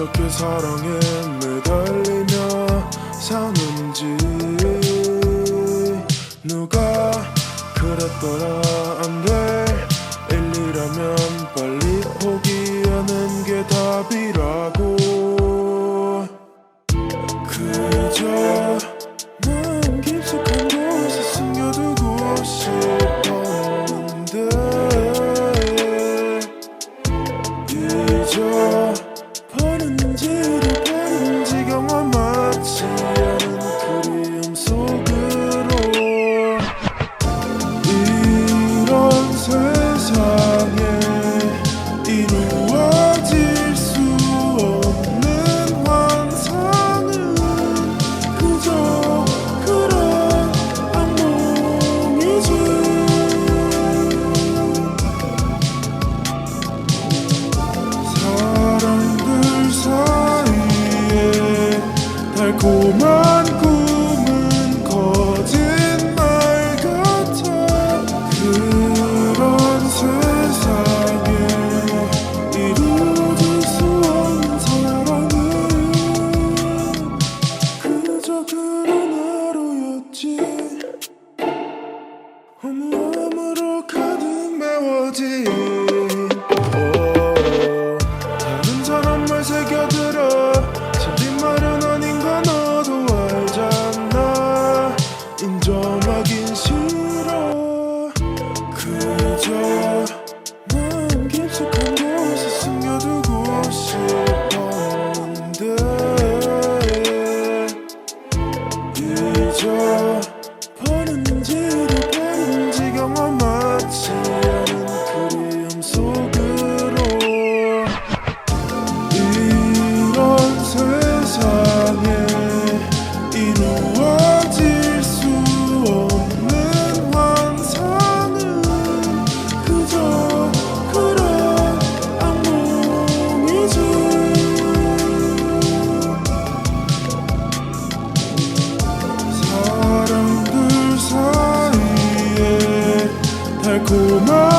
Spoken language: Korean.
어떻게 사랑에 매달리며 사는지 누가 그랬더라? 안돼. 일리라면 빨리 포기하는 게 답이라고. 달콤한 꿈은 거짓말 같아. 그런 세상에 이루어질 수 없는 사랑은 그저 그런 하루였지. 허무함으로 가득 메워진 Kumar.